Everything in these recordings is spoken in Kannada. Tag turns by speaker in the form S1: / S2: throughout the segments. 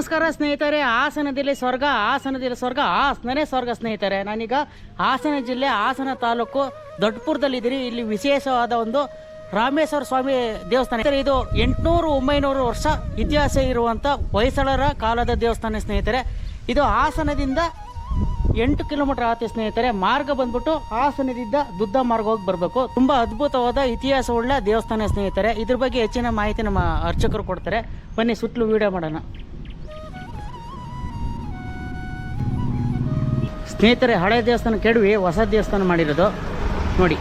S1: ನಮಸ್ಕಾರ ಸ್ನೇಹಿತರೆ ಹಾಸನದಲ್ಲಿ ಸ್ವರ್ಗ ಹಾಸನದಲ್ಲಿ ಸ್ವರ್ಗ, ಹಾಸನನೇ ಸ್ವರ್ಗ ಸ್ನೇಹಿತರೆ. ನಾನೀಗ ಹಾಸನ ಜಿಲ್ಲೆ, ಹಾಸನ ತಾಲೂಕು ದೊಡ್ಡಪುರದಲ್ಲಿದ್ದೀರಿ ಇಲ್ಲಿ ವಿಶೇಷವಾದ ಒಂದು ರಾಮೇಶ್ವರ ಸ್ವಾಮಿ ದೇವಸ್ಥಾನ. ಇದು ಎಂಟುನೂರು ಒಂಬೈನೂರು ವರ್ಷ ಇತಿಹಾಸ ಇರುವಂಥ ಹೊಯ್ಸಳರ ಕಾಲದ ದೇವಸ್ಥಾನ ಸ್ನೇಹಿತರೆ. ಇದು ಹಾಸನದಿಂದ ಎಂಟು ಕಿಲೋಮೀಟರ್ ಆಗುತ್ತೆ ಸ್ನೇಹಿತರೆ, ಮಾರ್ಗ ಬಂದ್ಬಿಟ್ಟು ಹಾಸನದಿಂದ ದುದ್ದ ಮಾರ್ಗ ಹೋಗಿ ಬರಬೇಕು. ತುಂಬ ಅದ್ಭುತವಾದ ಇತಿಹಾಸವುಳ್ಳ ದೇವಸ್ಥಾನ ಸ್ನೇಹಿತರೆ. ಇದ್ರ ಬಗ್ಗೆ ಹೆಚ್ಚಿನ ಮಾಹಿತಿ ನಮ್ಮ ಅರ್ಚಕರು ಕೊಡ್ತಾರೆ. ಬನ್ನಿ ಸುತ್ತಲೂ ವೀಡಿಯೋ ಮಾಡೋಣ. ಸ್ನೇಹಿತರೆ ಹಳೆ ದೇವಸ್ಥಾನ ಕೆಡವಿ ಹೊಸ ದೇವಸ್ಥಾನ ಮಾಡಿರೋದು. ನೋಡಿ.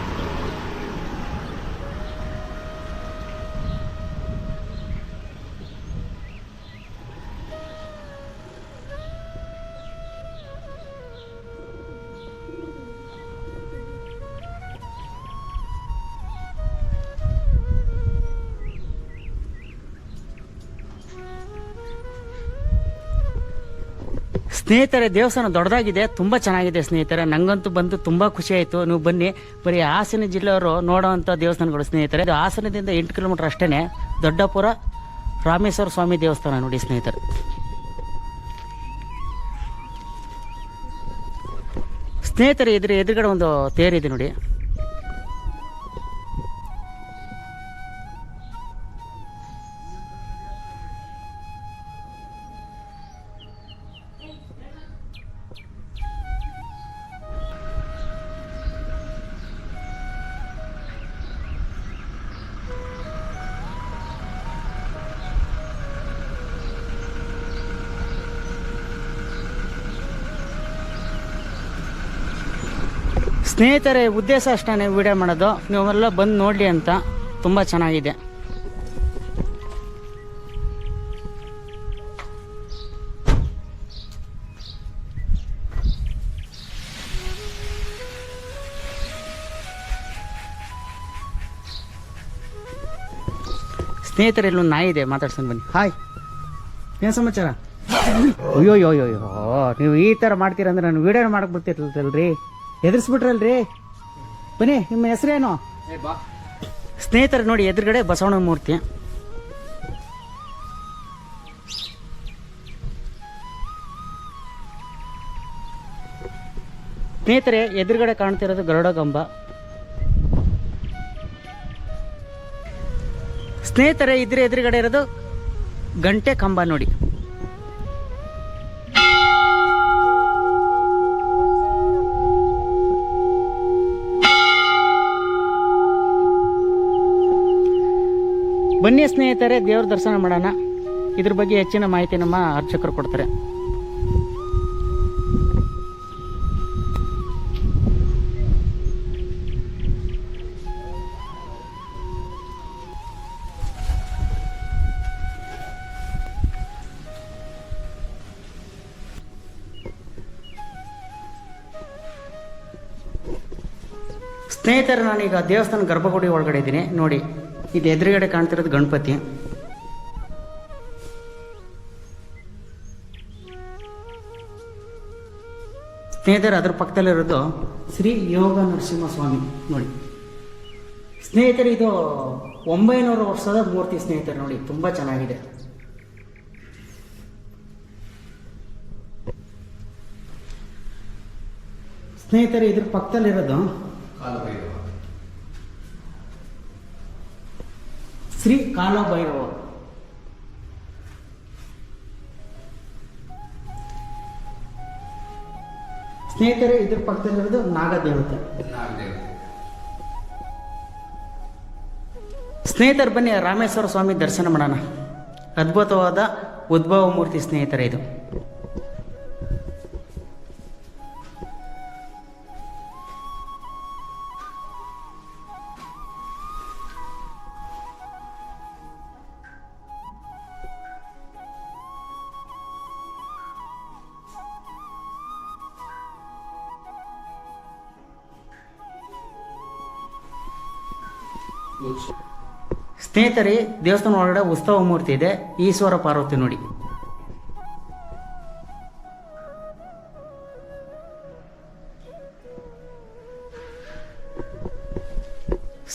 S1: ಸ್ನೇಹಿತರೆ, ದೇವಸ್ಥಾನ ದೊಡ್ಡದಾಗಿದೆ, ತುಂಬ ಚೆನ್ನಾಗಿದೆ ಸ್ನೇಹಿತರೆ. ನಂಗಂತೂ ಬಂದು ತುಂಬ ಖುಷಿ ಆಯಿತು. ನೀವು ಬನ್ನಿ. ಬರೀ ಹಾಸನ ಜಿಲ್ಲೆಯವರು ನೋಡೋವಂಥ ದೇವಸ್ಥಾನಗಳು ಸ್ನೇಹಿತರೆ. ಇದು ಹಾಸನದಿಂದ ಎಂಟು ಕಿಲೋಮೀಟರ್ ಅಷ್ಟೇ ದೊಡ್ಡಪುರ ರಾಮೇಶ್ವರ ಸ್ವಾಮಿ ದೇವಸ್ಥಾನ ನೋಡಿ ಸ್ನೇಹಿತರೆ. ಸ್ನೇಹಿತರೆ ಎದುರು ಎದುರುಗಡೆ ಒಂದು ತೇರಿದೆ ನೋಡಿ. ಸ್ನೇಹಿತರೆ, ಉದ್ದೇಶ ಅಷ್ಟೇ ವಿಡಿಯೋ ಮಾಡೋದು. ನೀವೆಲ್ಲ ಬಂದು ನೋಡಿ ಅಂತ. ತುಂಬ ಚೆನ್ನಾಗಿದೆ. ಸ್ನೇಹಿತರೆ, ಇಲ್ಲೊಂದು ನಾಯಿ ಇದೆ. ಮಾತಾಡ್ಸೋಣ ಬನ್ನಿ. ಹಾಯ್ ಏನು ಸಮಾಚಾರ? ಅಯ್ಯೋ ಅಯ್ಯೋ ಅಯ್ಯೋ ಅಯ್ಯೋ. ನೀವು ಈ ಥರ ಮಾಡ್ತೀರಂದ್ರೆ ನಾನು ವೀಡಿಯೋ ಮಾಡಕ್ಕೆ ಬರ್ತಿರ್ಲಲ್ರಿ. ಎದುರಿಸ್ಬಿಟ್ರಲ್ರಿ? ಬನ್ನಿ ನಿಮ್ಮ ಹೆಸರೇನು? ಸ್ನೇಹಿತರು ನೋಡಿ ಎದುರುಗಡೆ ಬಸವಣ್ಣ ಮೂರ್ತಿ. ಸ್ನೇಹಿತರೆ ಎದುರುಗಡೆ ಕಾಣ್ತಿರೋದು ಗರುಡ ಗಂಬ. ಸ್ನೇಹಿತರೆ ಇದ್ರೆ ಎದುರುಗಡೆ ಇರೋದು ಗಂಟೆ ಕಂಬ ನೋಡಿ. ಬನ್ನಿ ಸ್ನೇಹಿತರೆ, ದೇವ್ರ ದರ್ಶನ ಮಾಡೋಣ. ಇದ್ರ ಬಗ್ಗೆ ಹೆಚ್ಚಿನ ಮಾಹಿತಿ ನಮ್ಮ ಅರ್ಚಕರು ಕೊಡ್ತಾರೆ. ಸ್ನೇಹಿತರೆ, ನಾನೀಗ ದೇವಸ್ಥಾನ ಗರ್ಭಗುಡಿ ಒಳಗಡೆ ಇದ್ದೀನಿ. ನೋಡಿ ಇದು ಎದುರುಗಡೆ ಕಾಣ್ತಿರೋದು ಗಣಪತಿ. ಸ್ನೇಹಿತರು, ಅದರ ಪಕ್ಕದಲ್ಲಿರೋದು ಶ್ರೀ ಯೋಗ ನರಸಿಂಹ ಸ್ವಾಮಿ ನೋಡಿ. ಸ್ನೇಹಿತರೆ, ಇದು ಒಂಬೈನೂರು ವರ್ಷದ ಮೂರ್ತಿ ಸ್ನೇಹಿತರೆ, ನೋಡಿ, ತುಂಬ ಚೆನ್ನಾಗಿದೆ. ಸ್ನೇಹಿತರೆ, ಇದ್ರ ಪಕ್ಕದಲ್ಲಿರೋದು ಶ್ರೀ ಕಾಲಭೈರವ. ಸ್ನೇಹಿತರೆ, ಇದ್ರ ಪಕ್ಕದಲ್ಲಿರೋದು ನಾಗದೇವತೆ. ಸ್ನೇಹಿತರು ಬನ್ನಿ, ರಾಮೇಶ್ವರ ಸ್ವಾಮಿ ದರ್ಶನ ಮಾಡೋಣ. ಅದ್ಭುತವಾದ ಉದ್ಭವ ಮೂರ್ತಿ ಸ್ನೇಹಿತರೆ ಇದು. ಸ್ನೇಹಿತರೆ, ದೇವಸ್ಥಾನ ಒಳಗಡೆ ಉತ್ಸವ ಮೂರ್ತಿ ಇದೆ. ಈಶ್ವರ ಪಾರ್ವತಿ ನೋಡಿ.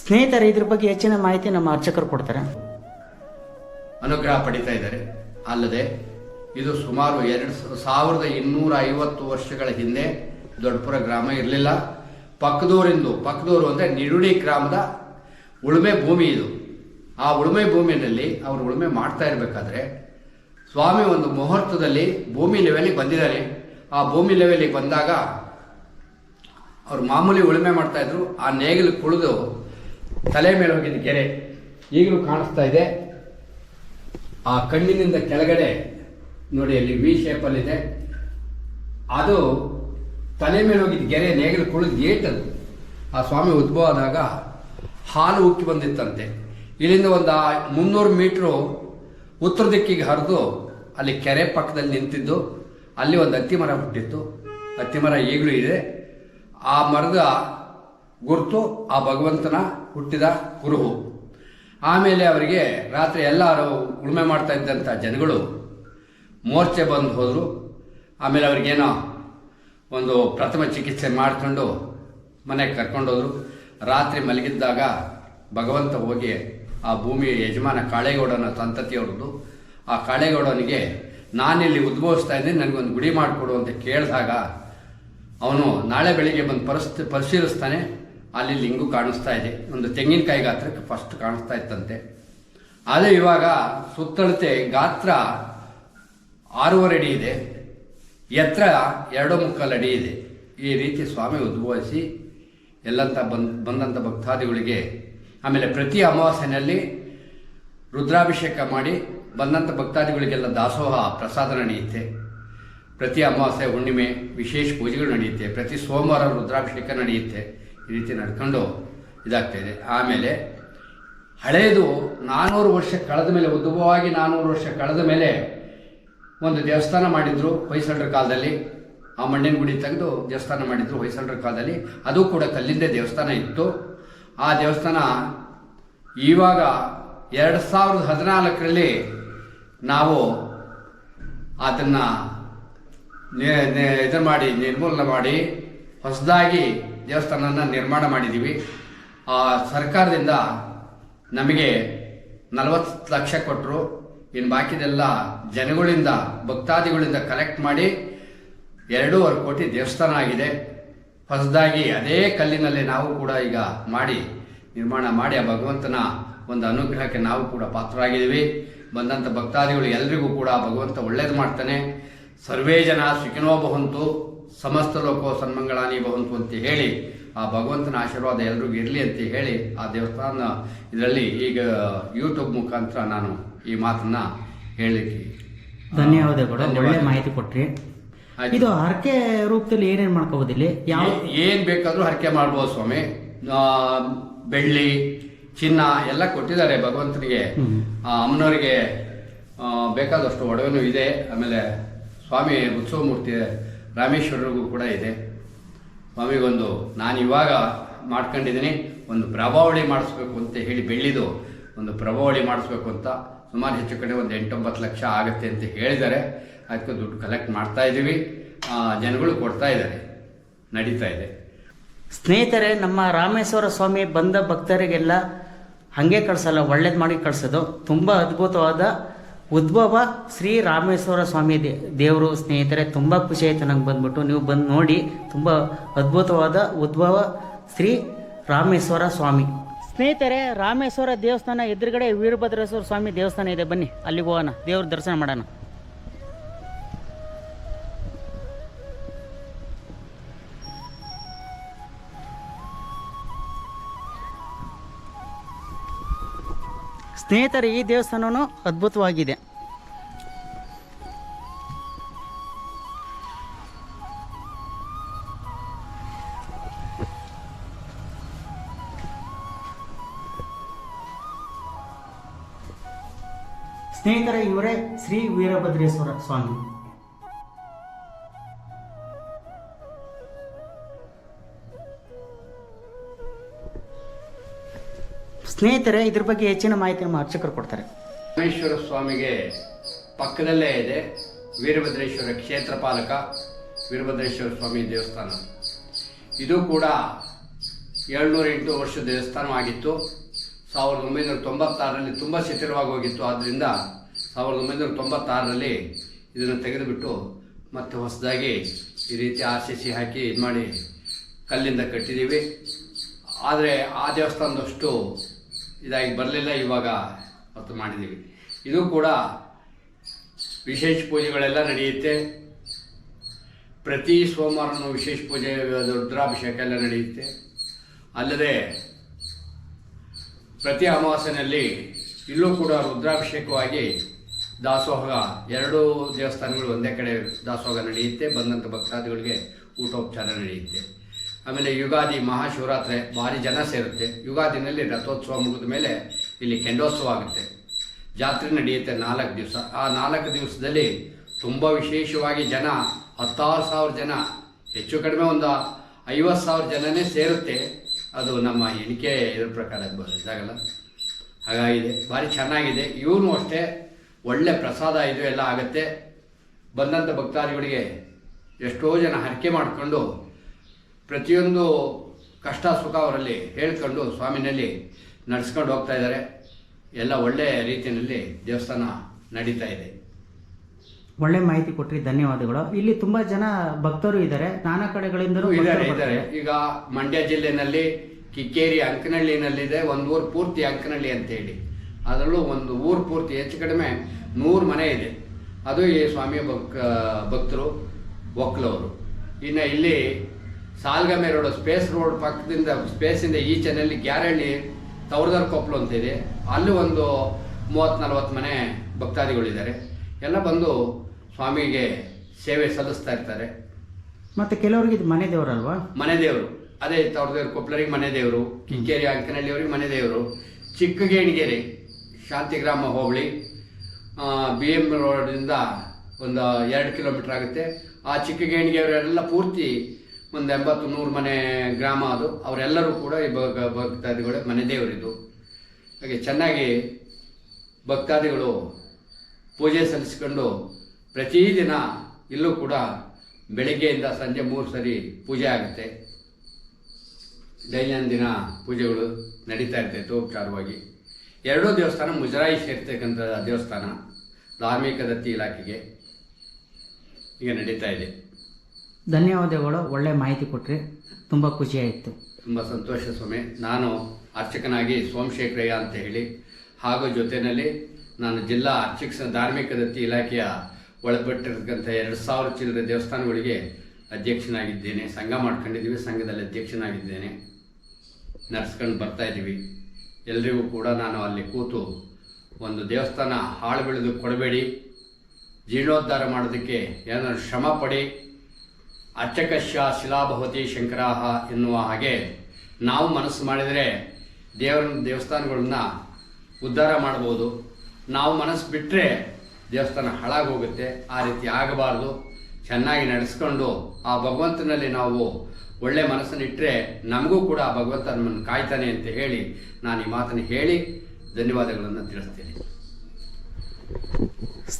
S1: ಸ್ನೇಹಿತರೆ, ಇದ್ರ ಬಗ್ಗೆ ಹೆಚ್ಚಿನ ಮಾಹಿತಿ ನಮ್ಮ ಅರ್ಚಕರು ಕೊಡ್ತಾರೆ.
S2: ಅನುಗ್ರಹ ಪಡಿತಾ ಇದ್ದಾರೆ. ಅಲ್ಲದೆ, ಇದು ಸುಮಾರು ಎರಡು ಸಾವಿರದ ಇನ್ನೂರ ಐವತ್ತು ವರ್ಷಗಳ ಹಿಂದೆ ದೊಡ್ಡಪುರ ಗ್ರಾಮ ಇರಲಿಲ್ಲ. ಪಕ್ಕದೂರಿಂದು, ಪಕ್ಕದೂರು ಅಂದರೆ ನಿರುಡಿ ಗ್ರಾಮದ ಉಳುಮೆ ಭೂಮಿ ಇದು. ಆ ಉಳುಮೆ ಭೂಮಿಯಲ್ಲಿ ಅವರು ಉಳುಮೆ ಮಾಡ್ತಾ ಇರಬೇಕಾದ್ರೆ ಸ್ವಾಮಿ ಒಂದು ಮುಹೂರ್ತದಲ್ಲಿ ಭೂಮಿ ಲೆವೆಲಿಗೆ ಬಂದಿದ್ದಾರೆ. ಆ ಭೂಮಿ ಲೆವೆಲಿಗೆ ಬಂದಾಗ ಅವರು ಮಾಮೂಲಿ ಉಳುಮೆ ಮಾಡ್ತಾಯಿದ್ರು ಆ ನೇಗಿಲು ಕುಳಿದು ತಲೆ ಮೇಲೆ ಹೋಗಿದ್ದ ಗೆರೆ ಈಗಲೂ ಕಾಣಿಸ್ತಾ ಇದೆ. ಆ ಕಣ್ಣಿನಿಂದ ಕೆಳಗಡೆ ನೋಡಿ ಅಲ್ಲಿ ವಿ ಶೇಪಲ್ಲಿದೆ ಅದು ತಲೆ ಮೇಲೆ ಹೋಗಿದ್ದ ಗೆರೆ ನೇಗಿಲು ಕುಳಿದು ಏಟದು ಆ ಸ್ವಾಮಿ ಉದ್ಭವ ಆದಾಗ ಹಾಲು ಉಕ್ಕಿ ಬಂದಿತ್ತಂತೆ. ಇಲ್ಲಿಂದ ಒಂದು ಮುನ್ನೂರು ಮೀಟ್ರು ಉತ್ತರ ದಿಕ್ಕಿಗೆ ಹರಿದು ಅಲ್ಲಿ ಕೆರೆ ಪಕ್ಕದಲ್ಲಿ ನಿಂತಿದ್ದು. ಅಲ್ಲಿ ಒಂದು ಹತ್ತಿ ಮರ ಹುಟ್ಟಿತ್ತು. ಹತ್ತಿ ಮರ ಈಗಲೂ ಇದೆ. ಆ ಮರದ ಗುರುತು ಆ ಭಗವಂತನ ಹುಟ್ಟಿದ ಕುರುಹು ಆಮೇಲೆ ಅವರಿಗೆ ರಾತ್ರಿ ಎಲ್ಲರೂ ಉಳುಮೆ ಮಾಡ್ತಾ ಇದ್ದಂಥ ಜನಗಳು ಮೋರ್ಚೆ ಬಂದು ಹೋದರು. ಆಮೇಲೆ ಅವ್ರಿಗೇನೋ ಒಂದು ಪ್ರಥಮ ಚಿಕಿತ್ಸೆ ಮಾಡ್ಕೊಂಡು ಮನೆಗೆ ಕರ್ಕೊಂಡೋದ್ರು. ರಾತ್ರಿ ಮಲಗಿದ್ದಾಗ ಭಗವಂತ ಹೋಗಿ ಆ ಭೂಮಿಯ ಯಜಮಾನ ಕಾಳೇಗೌಡನ ಸಂತತಿಯವ್ರದ್ದು ಆ ಕಾಳೇಗೌಡನಿಗೆ, ನಾನಿಲ್ಲಿ ಉದ್ಭವಿಸ್ತಾ ಇದ್ದೀನಿ, ನನಗೊಂದು ಗುಡಿ ಮಾಡಿಕೊಡು ಅಂತ ಕೇಳಿದಾಗ ಅವನು ನಾಳೆ ಬೆಳಿಗ್ಗೆ ಬಂದು ಪರಿಸ್ಥಿತಿ ಪರಿಶೀಲಿಸ್ತಾನೆ. ಅಲ್ಲಿ ಲಿಂಗು ಕಾಣಿಸ್ತಾ ಇದೆ. ಒಂದು ತೆಂಗಿನಕಾಯಿ ಗಾತ್ರಕ್ಕೆ ಫಸ್ಟ್ ಕಾಣಿಸ್ತಾ ಇತ್ತಂತೆ. ಅದೇ ಇವಾಗ ಸುತ್ತಳತೆ ಗಾತ್ರ ಆರೂವರೆ ಅಡಿ ಇದೆ. ಎತ್ತರ ಎರಡು ಮುಕ್ಕಾಲು ಅಡಿ ಇದೆ. ಈ ರೀತಿ ಸ್ವಾಮಿ ಉದ್ಭವಿಸಿ ಎಲ್ಲಂತ ಬಂದ್ ಬಂದಂಥ ಭಕ್ತಾದಿಗಳಿಗೆ ಆಮೇಲೆ ಪ್ರತಿ ಅಮಾವಾಸ್ಯೆಯಲ್ಲಿ ರುದ್ರಾಭಿಷೇಕ ಮಾಡಿ ಬಂದಂಥ ಭಕ್ತಾದಿಗಳಿಗೆಲ್ಲ ದಾಸೋಹ, ಪ್ರಸಾದ ನಡೆಯುತ್ತೆ. ಪ್ರತಿ ಅಮಾವಾಸ್ಯೆ, ಹುಣ್ಣಿಮೆ ವಿಶೇಷ ಪೂಜೆಗಳು ನಡೆಯುತ್ತೆ. ಪ್ರತಿ ಸೋಮವಾರ ರುದ್ರಾಭಿಷೇಕ ನಡೆಯುತ್ತೆ. ಈ ರೀತಿ ನಡ್ಕೊಂಡು ಇದಾಗ್ತಾಯಿದೆ. ಆಮೇಲೆ ಹಳೆಯದು ನಾನ್ನೂರು ವರ್ಷ ಕಳೆದ ಮೇಲೆ ಉದ್ಭವವಾಗಿ ನಾನ್ನೂರು ವರ್ಷ ಕಳೆದ ಮೇಲೆ ಒಂದು ದೇವಸ್ಥಾನ ಮಾಡಿದ್ರು ಹೊಯ್ಸಳರ ಕಾಲದಲ್ಲಿ. ಆ ಮಣ್ಣಿನ ಗುಡಿ ತೆಗೆದು ದೇವಸ್ಥಾನ ಮಾಡಿದ್ರು ಹೊಯ್ಸಳರ ಕಾಲದಲ್ಲಿ. ಅದು ಕೂಡ ಕಲ್ಲಿಂದೇ ದೇವಸ್ಥಾನ ಇತ್ತು. ಆ ದೇವಸ್ಥಾನ ಇವಾಗ ಎರಡು ಸಾವಿರದ ಹದಿನಾಲ್ಕರಲ್ಲಿ ನಾವು ಅದನ್ನು ಇದನ್ನು ಮಾಡಿ, ನಿರ್ಮೂಲನೆ ಮಾಡಿ ಹೊಸದಾಗಿ ದೇವಸ್ಥಾನನ ನಿರ್ಮಾಣ ಮಾಡಿದ್ದೀವಿ ಆ ಸರ್ಕಾರದಿಂದ ನಮಗೆ ನಲವತ್ತು ಲಕ್ಷ ಕೊಟ್ಟರು ಇನ್ನು ಬಾಕಿದೆಲ್ಲ ಜನಗಳಿಂದ, ಭಕ್ತಾದಿಗಳಿಂದ ಕಲೆಕ್ಟ್ ಮಾಡಿ ಎರಡೂವರೆ ಕೋಟಿ ದೇವಸ್ಥಾನ ಆಗಿದೆ ಹೊಸದಾಗಿ ಅದೇ ಕಲ್ಲಿನಲ್ಲಿ ನಾವು ಕೂಡ ಈಗ ಮಾಡಿ ನಿರ್ಮಾಣ ಮಾಡಿ ಆ ಭಗವಂತನ ಒಂದು ಅನುಗ್ರಹಕ್ಕೆ ನಾವು ಕೂಡ ಪಾತ್ರರಾಗಿದ್ದೀವಿ ಬಂದಂಥ ಭಕ್ತಾದಿಗಳು ಎಲ್ರಿಗೂ ಕೂಡ ಭಗವಂತ ಒಳ್ಳೇದು ಮಾಡ್ತಾನೆ ಸರ್ವೇ ಜನ ಸುಖಿನೋ ಬಹಂತು ಸಮಸ್ತ ಲೋಕೋ ಸನ್ಮಂಗಳಾನಿ ಬಹಂತು ಅಂತ ಹೇಳಿ ಆ ಭಗವಂತನ ಆಶೀರ್ವಾದ ಎಲ್ರಿಗೂ ಇರಲಿ ಅಂತ ಹೇಳಿ ಆ ದೇವಸ್ಥಾನ ಇದರಲ್ಲಿ ಈಗ ಯೂಟ್ಯೂಬ್ ಮುಖಾಂತರ ನಾನು ಈ ಮಾತನ್ನ ಹೇಳಲಿಕ್ಕೆ
S1: ಧನ್ಯವಾದಗಳು ಒಳ್ಳೆ. ಮಾಹಿತಿ ಕೊಟ್ರಿ. ಇದು ಹರಕೆ ರೂಪದಲ್ಲಿ ಏನೇನ್ ಮಾಡ್ಕೋಬಹುದು ಇಲ್ಲಿ?
S2: ಯಾವ ಏನ್ ಬೇಕಾದ್ರೂ ಹರಕೆ ಮಾಡ್ಬೋದು ಸ್ವಾಮಿ. ಬೆಳ್ಳಿ ಚಿನ್ನ ಎಲ್ಲ ಕೊಟ್ಟಿದ್ದಾರೆ ಭಗವಂತನಿಗೆ. ಅಮ್ಮನವರಿಗೆ ಬೇಕಾದಷ್ಟು ಒಡವೆನು ಇದೆ. ಆಮೇಲೆ ಸ್ವಾಮಿ ಉತ್ಸವ ಮೂರ್ತಿ ರಾಮೇಶ್ವರರಿಗೂ ಕೂಡ ಇದೆ. ಸ್ವಾಮಿಗೊಂದು ನಾನು ಇವಾಗ ಮಾಡ್ಕೊಂಡಿದ್ದೀನಿ. ಒಂದು ಪ್ರಭಾವಳಿ ಮಾಡಿಸ್ಬೇಕು ಅಂತ ಹೇಳಿ ಬೆಳ್ಳಿದು ಒಂದು ಪ್ರಭಾವಳಿ ಮಾಡಿಸ್ಬೇಕು ಅಂತ ಸುಮಾರು ಹೆಚ್ಚು ಕಡೆ ಒಂದು ಎಂಟೊಂಬತ್ತು ಲಕ್ಷ ಆಗುತ್ತೆ ಅಂತ ಹೇಳಿದ್ದಾರೆ. ಅದಕ್ಕೆ ದುಡ್ಡು ಕಲೆಕ್ಟ್ ಮಾಡ್ತಾ ಇದ್ದೀವಿ. ಜನಗಳು ಕೊಡ್ತಾ ಇದ್ದಾರೆ. ನಡೀತಾ ಇದೆ.
S1: ಸ್ನೇಹಿತರೆ, ನಮ್ಮ ರಾಮೇಶ್ವರ ಸ್ವಾಮಿ ಬಂದ ಭಕ್ತರಿಗೆಲ್ಲ ಹಾಗೆ ಕಳ್ಸಲ್ಲ, ಒಳ್ಳೇದು ಮಾಡಿ ಕಳ್ಸೋದು. ತುಂಬ ಅದ್ಭುತವಾದ ಉದ್ಭವ ಶ್ರೀ ರಾಮೇಶ್ವರ ಸ್ವಾಮಿ ದೇವರು, ಸ್ನೇಹಿತರೆ, ತುಂಬ ಖುಷಿ ಆಯಿತು ನಂಗೆ ಬಂದ್ಬಿಟ್ಟು. ನೀವು ಬಂದು ನೋಡಿ, ತುಂಬ ಅದ್ಭುತವಾದ ಉದ್ಭವ ಶ್ರೀ ರಾಮೇಶ್ವರ ಸ್ವಾಮಿ. ಸ್ನೇಹಿತರೆ, ರಾಮೇಶ್ವರ ದೇವಸ್ಥಾನ ಎದುರುಗಡೆ ವೀರಭದ್ರೇಶ್ವರ ಸ್ವಾಮಿ ದೇವಸ್ಥಾನ ಇದೆ. ಬನ್ನಿ, ಅಲ್ಲಿಗೆ ಹೋಗೋಣ. ದೇವ್ರ ದರ್ಶನ ಮಾಡೋಣ. ಸ್ನೇಹಿತರೆ ಈ ದೇವಸ್ಥಾನವೂ ಅದ್ಭುತವಾಗಿದೆ. ಸ್ನೇಹಿತರೆ ಇವರೇ ಶ್ರೀ ವೀರಭದ್ರೇಶ್ವರ ಸ್ವಾಮಿ. ಸ್ನೇಹಿತರೆ, ಇದ್ರ ಬಗ್ಗೆ ಹೆಚ್ಚಿನ ಮಾಹಿತಿ ನಮ್ಮ ಅರ್ಚಕರು ಕೊಡ್ತಾರೆ.
S2: ರಾಮೇಶ್ವರ ಸ್ವಾಮಿಗೆ ಪಕ್ಕದಲ್ಲೇ ಇದೆ ವೀರಭದ್ರೇಶ್ವರ ಕ್ಷೇತ್ರ ಪಾಲಕ ವೀರಭದ್ರೇಶ್ವರ ಸ್ವಾಮಿ ದೇವಸ್ಥಾನ. ಇದು ಕೂಡ ಏಳ್ನೂರ ಎಂಟು ವರ್ಷ ದೇವಸ್ಥಾನವಾಗಿತ್ತು. ಸಾವಿರದ ಒಂಬೈನೂರ ತೊಂಬತ್ತಾರರಲ್ಲಿ ತುಂಬ ಶಿಥಿಲವಾಗಿ ಹೋಗಿತ್ತು. ಆದ್ದರಿಂದ ಸಾವಿರದ ಒಂಬೈನೂರ ತೊಂಬತ್ತಾರರಲ್ಲಿ ಇದನ್ನು ತೆಗೆದುಬಿಟ್ಟು ಮತ್ತೆ ಹೊಸದಾಗಿ ಈ ರೀತಿ ಆರ್ ಸಿ ಸಿ ಹಾಕಿ ಇದು ಮಾಡಿ ಕಲ್ಲಿಂದ ಕಟ್ಟಿದ್ದೀವಿ. ಆದರೆ ಆ ದೇವಸ್ಥಾನದಷ್ಟು ಇದಾಗಿ ಬರಲಿಲ್ಲ, ಇವಾಗ ಮತ್ತು ಮಾಡಿದ್ದೀವಿ ಇದು ಕೂಡ ವಿಶೇಷ ಪೂಜೆಗಳೆಲ್ಲ ನಡೆಯುತ್ತೆ. ಪ್ರತಿ ಸೋಮವಾರನೂ ವಿಶೇಷ ಪೂಜೆ, ರುದ್ರಾಭಿಷೇಕ ಎಲ್ಲ ನಡೆಯುತ್ತೆ. ಅಲ್ಲದೆ ಪ್ರತಿ ಅಮಾವಾಸ್ಯೆಯಲ್ಲಿ ಇಲ್ಲೂ ಕೂಡ ರುದ್ರಾಭಿಷೇಕವಾಗಿ ದಾಸೋಹ, ಎರಡೂ ದೇವಸ್ಥಾನಗಳು ಒಂದೇ ಕಡೆ ದಾಸೋಹ ನಡೆಯುತ್ತೆ. ಬಂದಂಥ ಭಕ್ತಾದಿಗಳಿಗೆ ಊಟೋಪಚಾರ ನಡೆಯುತ್ತೆ. ಆಮೇಲೆ ಯುಗಾದಿ ಮಹಾಶಿವರಾತ್ರಿ ಭಾರಿ ಜನ ಸೇರುತ್ತೆ. ಯುಗಾದಿನಲ್ಲಿ ರಥೋತ್ಸವ ಮುಗಿದ ಮೇಲೆ ಇಲ್ಲಿ ಕೆಂಡೋತ್ಸವ ಆಗುತ್ತೆ. ಜಾತ್ರೆ ನಡೆಯುತ್ತೆ ನಾಲ್ಕು ದಿವಸ. ಆ ನಾಲ್ಕು ದಿವಸದಲ್ಲಿ ತುಂಬ ವಿಶೇಷವಾಗಿ ಜನ, ಹತ್ತಾರು ಸಾವಿರ ಜನ, ಹೆಚ್ಚು ಕಡಿಮೆ ಒಂದು ಐವತ್ತು ಸಾವಿರ ಜನನೇ ಸೇರುತ್ತೆ. ಅದು ನಮ್ಮ ಎಣಿಕೆ ಇದ್ರ ಪ್ರಕಾರ ಇದಾಗಲ್ಲ? ಹಾಗಾಗಿದೆ. ಭಾರಿ ಚೆನ್ನಾಗಿದೆ. ಇವನು ಅಷ್ಟೇ ಒಳ್ಳೆ ಪ್ರಸಾದ ಇದು ಎಲ್ಲ ಆಗುತ್ತೆ. ಬಂದಂಥ ಭಕ್ತಾದಿಗಳಿಗೆ ಎಷ್ಟೋ ಜನ ಹರಕೆ ಮಾಡಿಕೊಂಡು ಪ್ರತಿಯೊಂದು ಕಷ್ಟ ಸುಖ ಅವರಲ್ಲಿ ಹೇಳ್ಕೊಂಡು ಸ್ವಾಮಿನಲ್ಲಿ ನಡೆಸ್ಕೊಂಡು ಹೋಗ್ತಾ ಇದ್ದಾರೆ. ಎಲ್ಲ ಒಳ್ಳೆಯ ರೀತಿಯಲ್ಲಿ ದೇವಸ್ಥಾನ ನಡೀತಾ ಇದೆ.
S1: ಒಳ್ಳೆ ಮಾಹಿತಿ ಕೊಟ್ಟರೆ ಧನ್ಯವಾದಗಳು. ಇಲ್ಲಿ ತುಂಬ ಜನ ಭಕ್ತರು ಇದ್ದಾರೆ. ನಾನಾ ಕಡೆಗಳಿಂದಲೂ
S2: ಇದ್ದಾರೆ ಇದ್ದಾರೆ. ಈಗ ಮಂಡ್ಯ ಜಿಲ್ಲೆನಲ್ಲಿ ಕಿಕ್ಕೇರಿ ಅಂಕನಹಳ್ಳಿನಲ್ಲಿದೆ. ಒಂದು ಊರು ಪೂರ್ತಿ ಅಂಕನಹಳ್ಳಿ ಅಂತ ಹೇಳಿ. ಅದರಲ್ಲೂ ಒಂದು ಊರು ಪೂರ್ತಿ ಹೆಚ್ಚು ಕಡಿಮೆ ನೂರು ಮನೆ ಇದೆ. ಅದು ಈ ಸ್ವಾಮಿ ಭಕ್ ಭಕ್ತರು ಒಕ್ಕಲವರು. ಇನ್ನು ಇಲ್ಲಿ ಸಾಲ್ಗಮೆ ರೋಡ್ ಸ್ಪೇಸ್ ರೋಡ್ ಪಕ್ಕದಿಂದ ಸ್ಪೇಸಿಂದ ಈಚೆನಲ್ಲಿ ಗ್ಯಾರಳ್ಳಿ ತವರದರ್ ಕೊಪ್ಪಲು ಅಂತ ಇದೆ ಅಲ್ಲಿ ಒಂದು ಮೂವತ್ತು ನಲವತ್ತು ಮನೆ ಭಕ್ತಾದಿಗಳಿದ್ದಾರೆ. ಎಲ್ಲ ಬಂದು ಸ್ವಾಮಿಗೆ ಸೇವೆ ಸಲ್ಲಿಸ್ತಾ ಇರ್ತಾರೆ.
S1: ಮತ್ತೆ ಕೆಲವರಿಗೆ ಇದು ಮನೆ ದೇವರಲ್ವಾ?
S2: ಮನೆ ದೇವರು. ಅದೇ ತವರದೇವ್ರ ಕೊಪ್ಪಲರಿಗೆ ಮನೆ ದೇವರು ಕಿಂಕೇರಿ ಅಂಕನಹಳ್ಳಿಯವರಿಗೆ ಮನೆ ದೇವರು. ಶಾಂತಿ ಶಾಂತಿಗ್ರಾಮ ಹೋಬಳಿ. ಬಿ ಎಂ ರೋಡಿಂದ ಒಂದು ಎರಡು ಕಿಲೋಮೀಟ್ರ್ ಆಗುತ್ತೆ. ಆ ಚಿಕ್ಕಗೇಣಿಗೆಯವರೆಲ್ಲ ಪೂರ್ತಿ ಒಂದು ಎಂಬತ್ತು ನೂರು ಮನೆ ಗ್ರಾಮ ಅದು. ಅವರೆಲ್ಲರೂ ಕೂಡ ಈ ಭಕ್ತಾದಿಗಳ, ಮನೆ ದೇವರಿದು ಹಾಗೆ ಚೆನ್ನಾಗಿ ಭಕ್ತಾದಿಗಳು ಪೂಜೆ ಸಲ್ಲಿಸಿಕೊಂಡು ಪ್ರತಿದಿನ ಇಲ್ಲೂ ಕೂಡ ಬೆಳಗ್ಗೆಯಿಂದ ಸಂಜೆ ಮೂರು ಸರಿ ಪೂಜೆ ಆಗುತ್ತೆ. ದೈನಂದಿನ ಪೂಜೆಗಳು ನಡೀತಾ ಇರ್ತೈತೆ ಉಪಚಾರವಾಗಿ ಎರಡೂ ದೇವಸ್ಥಾನ ಮುಜರಾಯಿ ಸೇರ್ತಕ್ಕಂಥ ದೇವಸ್ಥಾನ, ಧಾರ್ಮಿಕ ದತ್ತಿ ಇಲಾಖೆಗೆ ಈಗ ನಡೀತಾ ಇದೆ.
S1: ಧನ್ಯವಾದಗಳು, ಒಳ್ಳೆ ಮಾಹಿತಿ ಕೊಟ್ಟರೆ ತುಂಬಾ ಆಯಿತು
S2: ತುಂಬ ಸಂತೋಷ ಸ್ವಾಮಿ. ನಾನು ಅರ್ಚಕನಾಗಿ ಸೋಮಶೇಖರಯ್ಯ ಅಂತ ಹೇಳಿ, ಹಾಗೂ ಜೊತೆಯಲ್ಲಿ ನಾನು ಜಿಲ್ಲಾ ಅರ್ಚಕ ಧಾರ್ಮಿಕ ದತ್ತಿ ಇಲಾಖೆಯ ಒಳಪಟ್ಟಿರ್ತಕ್ಕಂಥ ಎರಡು ಸಾವಿರ ಚಿಲ್ಲರೆ ದೇವಸ್ಥಾನಗಳಿಗೆ ಅಧ್ಯಕ್ಷನಾಗಿದ್ದೇನೆ. ಸಂಘ ಮಾಡ್ಕೊಂಡಿದ್ದೀವಿ, ಸಂಘದಲ್ಲಿ ಅಧ್ಯಕ್ಷನಾಗಿದ್ದೇನೆ. ನಡೆಸ್ಕೊಂಡು ಬರ್ತಾ ಇದ್ದೀವಿ. ಎಲ್ರಿಗೂ ಕೂಡ ನಾನು ಅಲ್ಲಿ ಕೂತು ಒಂದು ದೇವಸ್ಥಾನ ಹಾಳು ಬೆಳೆದು ಕೊಡಬೇಡಿ. ಜೀರ್ಣೋದ್ಧಾರ ಮಾಡೋದಕ್ಕೆ ಏನಾದರೂ ಶ್ರಮ ಪಡಿ. ಅರ್ಚಕಶ್ಯ ಶಿಲಾಭವತಿ ಶಂಕರಾಹ ಎನ್ನುವ ಹಾಗೆ ನಾವು ಮನಸ್ಸು ಮಾಡಿದರೆ ದೇವರ ದೇವಸ್ಥಾನಗಳನ್ನು ಉದ್ಧಾರ ಮಾಡ್ಬೋದು ನಾವು ಮನಸ್ಸು ಬಿಟ್ಟರೆ ದೇವಸ್ಥಾನ ಹಾಳಾಗೋಗುತ್ತೆ, ಆ ರೀತಿ ಆಗಬಾರ್ದು. ಚೆನ್ನಾಗಿ ನಡೆಸ್ಕೊಂಡು ಆ ಭಗವಂತನಲ್ಲಿ ನಾವು ಒಳ್ಳೆ ಮನಸ್ಸನ್ನಿಟ್ಟರೆ ನಮಗೂ ಕೂಡ ಆ ಭಗವಂತ ನಮ್ಮನ್ನು ಕಾಯ್ತಾನೆ ಅಂತ ಹೇಳಿ ನಾನು ಈ ಮಾತನ್ನು ಹೇಳಿ ಧನ್ಯವಾದಗಳನ್ನು ತಿಳಿಸ್ತೇನೆ.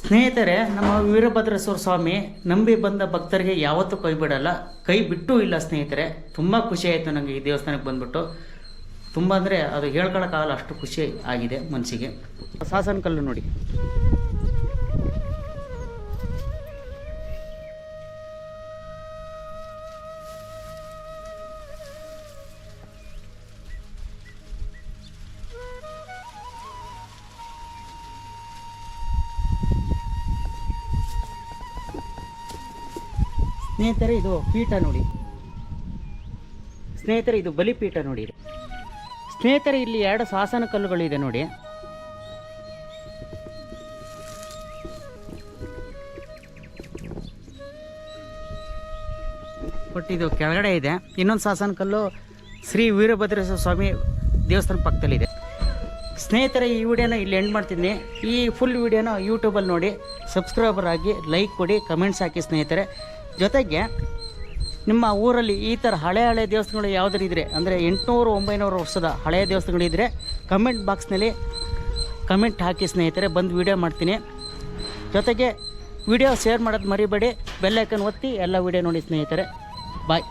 S1: ಸ್ನೇಹಿತರೆ, ನಮ್ಮ ವೀರಭದ್ರೇಶ್ವರ ಸ್ವಾಮಿ ನಂಬಿ ಬಂದ ಭಕ್ತರಿಗೆ ಯಾವತ್ತೂ ಕೈ ಬಿಡಲ್ಲ. ಕೈ ಬಿಟ್ಟೂ ಇಲ್ಲ ಸ್ನೇಹಿತರೆ. ತುಂಬ ಖುಷಿ ಆಯಿತು ನನಗೆ ಈ ದೇವಸ್ಥಾನಕ್ಕೆ ಬಂದ್ಬಿಟ್ಟು. ತುಂಬ ಅಂದರೆ ಅದು ಹೇಳ್ಕೊಳಕ್ಕಾಗಲ್ಲ, ಅಷ್ಟು ಖುಷಿ ಆಗಿದೆ ಮನಸ್ಸಿಗೆ. ಸಾಸನ ಕಲ್ಲು ನೋಡಿ. ಸ್ನೇಹಿತರೆ, ಇದು ಪೀಠ ನೋಡಿ. ಸ್ನೇಹಿತರೆ, ಇದು ಬಲಿಪೀಠ ನೋಡಿ. ಸ್ನೇಹಿತರೆ, ಇಲ್ಲಿ ಎರಡು ಶಾಸನ ಕಲ್ಲುಗಳಿದೆ ನೋಡಿ. ಬಟ್ ಇದು ಕೆಳಗಡೆ ಇದೆ. ಇನ್ನೊಂದು ಶಾಸನ ಕಲ್ಲು ಶ್ರೀ ವೀರಭದ್ರೇಶ್ವರ ಸ್ವಾಮಿ ದೇವಸ್ಥಾನ ಪಕ್ಕದಲ್ಲಿದೆ. ಸ್ನೇಹಿತರೆ, ಈ ವಿಡಿಯೋನ ಇಲ್ಲಿ ಎಂಡ್ ಮಾಡ್ತಿದ್ದೀನಿ. ಈ ಫುಲ್ ವಿಡಿಯೋನ ಯೂಟ್ಯೂಬಲ್ಲಿ ನೋಡಿ. ಸಬ್ಸ್ಕ್ರೈಬರ್ ಆಗಿ ಲೈಕ್ ಕೊಡಿ ಕಮೆಂಟ್ಸ್ ಹಾಕಿ ಸ್ನೇಹಿತರೆ. ಜೊತೆಗೆ ನಿಮ್ಮ ಊರಲ್ಲಿ ಈ ಥರ ಹಳೆ ಹಳೆ ದೇವಸ್ಥಾನಗಳು ಯಾವ್ದಾರು ಇದ್ದರೆ ಅಂದರೆ ಎಂಟುನೂರು, ಒಂಬೈನೂರು ವರ್ಷದ ಹಳೆಯ ದೇವಸ್ಥಾನಗಳಿದ್ದರೆ ಕಮೆಂಟ್ ಬಾಕ್ಸ್ನಲ್ಲಿ ಕಮೆಂಟ್ ಹಾಕಿ ಸ್ನೇಹಿತರೆ, ಬಂದು ವಿಡಿಯೋ ಮಾಡ್ತೀನಿ. ಜೊತೆಗೆ ವಿಡಿಯೋ ಶೇರ್ ಮಾಡೋದು ಮರಿಬೇಡಿ ಬೆಲ್ಲೈಕನ್ ಒತ್ತಿ, ಎಲ್ಲ ವಿಡಿಯೋ ನೋಡಿ ಸ್ನೇಹಿತರೆ. ಬಾಯ್